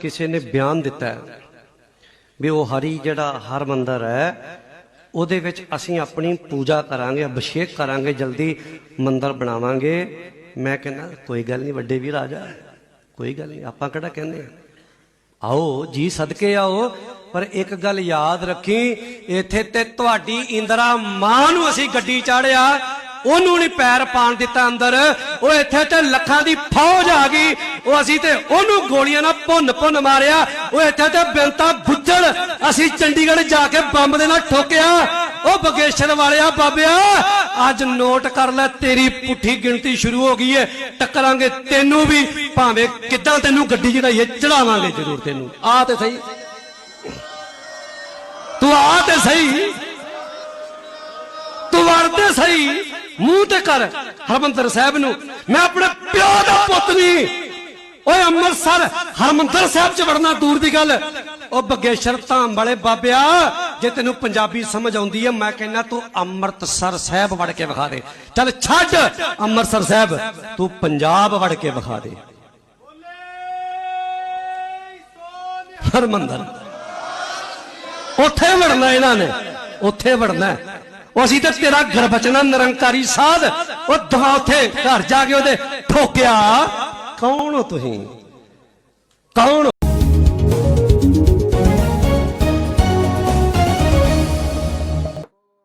ਕਿਸੇ ਨੇ ਬਿਆਨ ਦਿੱਤਾ ਹੈ ਵੀ ਉਹ ਹਰੀ ਜਿਹੜਾ ਹਰ ਮੰਦਰ ਹੈ, ਉਹਦੇ ਵਿੱਚ ਅਸੀਂ ਆਪਣੀ ਪੂਜਾ ਕਰਾਂਗੇ, ਅਭਿਸ਼ੇਕ ਕਰਾਂਗੇ, ਜਲਦੀ ਮੰਦਰ ਬਣਾਵਾਂਗੇ। ਮੈਂ ਕਹਿੰਦਾ, ਕੋਈ ਗੱਲ ਨਹੀਂ, ਵੱਡੇ ਵੀਰ ਆ ਜਾ। ਕੋਈ ਗੱਲ ਨਹੀਂ, ਆਪਾਂ ਕਿਹੜਾ ਕਹਿੰਦੇ ਆਓ, ਜੀ ਸਦਕੇ ਆਓ, ਪਰ ਇੱਕ ਗੱਲ ਯਾਦ ਰੱਖੀ, ਇੱਥੇ ਤੇ ਤੁਹਾਡੀ ਇੰਦਰਾ ਮਾਂ ਨੂੰ ਅਸੀਂ ਗੱਡੀ ਚਾੜਿਆ ਉਹਨੂੰ ਨਹੀਂ ਪੈਰ ਪਾਣ ਦਿੱਤਾ ਅੰਦਰ। ਉਹ ਇੱਥੇ ਤੇ ਲੱਖਾਂ ਦੀ ਫੌਜ ਆ ਗਈ। ਉਹ ਅਸੀਂ ਤੇ ਉਹਨੂੰ ਗੋਲੀਆਂ ਨਾਲ ਭੁੰਨ ਭੁੰਨ ਮਾਰਿਆ। ਉਹ ਇੱਥੇ ਤੇ ਬਿੰਤਾ ਗੁੱਜੜ ਅਸੀਂ ਚੰਡੀਗੜ੍ਹ ਜਾ ਕੇ ਬੰਬ ਦੇ ਨਾਲ ਠੋਕਿਆ। ਉਹ ਬਗੇਸ਼ਰ ਵਾਲਿਆ, ਬਾਬਿਆ, ਅੱਜ ਨੋਟ ਕਰ ਲੈ, ਤੇਰੀ ਪੁੱਠੀ ਗਿਣਤੀ ਸ਼ੁਰੂ ਹੋ ਗਈ ਏ। ਟੱਕਰਾਂਗੇ ਤੈਨੂੰ ਵੀ, ਭਾਵੇਂ ਕਿੱਦਾਂ ਤੈਨੂੰ ਗੱਡੀ ਚੜਾਈਏ ਚੜਾਵਾਂਗੇ ਜ਼ਰੂਰ ਤੈਨੂੰ। ਆ ਤੇ ਸਹੀ। ਤੂੰ ਆ ਤੇ ਸਹੀ। ਤੂੰ ਵੜ ਤੇ ਸਹੀ। ਮੂੰਹ ਤੇ ਕਰ, ਹਰਮੰਦਰ ਸਾਹਿਬ ਨੂੰ। ਮੈਂ ਆਪਣੇ ਪਿਓ ਦਾ ਪੁੱਤ ਨਹੀਂ। ਓਏ ਅੰਮ੍ਰਿਤਸਰ, ਹਰਮੰਦਰ ਸਾਹਿਬ ਚ ਵੜਨਾ ਦੂਰ ਦੀ ਗੱਲ। ਉਹ ਬਗੇਸ਼ਰ ਧਾਮ ਵਾਲੇ ਬਾਬਿਆ, ਜੇ ਤੈਨੂੰ ਪੰਜਾਬੀ ਸਮਝ ਆਉਂਦੀ ਹੈ ਮੈਂ ਕਹਿੰਦਾ ਤੂੰ ਅੰਮ੍ਰਿਤਸਰ ਸਾਹਿਬ ਵੜ ਕੇ ਵਿਖਾ ਦੇ। ਚੱਲ ਛੱਡ ਅੰਮ੍ਰਿਤਸਰ ਸਾਹਿਬ, ਤੂੰ ਪੰਜਾਬ ਵੜ ਕੇ ਵਿਖਾ ਦੇ। ਹਰਮੰਦਰ। ਉੱਥੇ ਵੜਨਾ ਇਹਨਾਂ ਨੇ, ਉੱਥੇ ਵੜਨਾ। ਉਹ ਅਸੀਂ ਤੇ ਤੇਰਾ ਗਰਬਚਨਾ ਨਿਰੰਕਾਰੀ ਸਾਧ। ਉਹ ਦਵਾ ਉੱਥੇ ਘਰ ਜਾ ਕੇ ਉਹਦੇ ਠੋਕਿਆ। ਕੌਣ ਹੋ ਤੁਸੀਂ? ਕੌਣ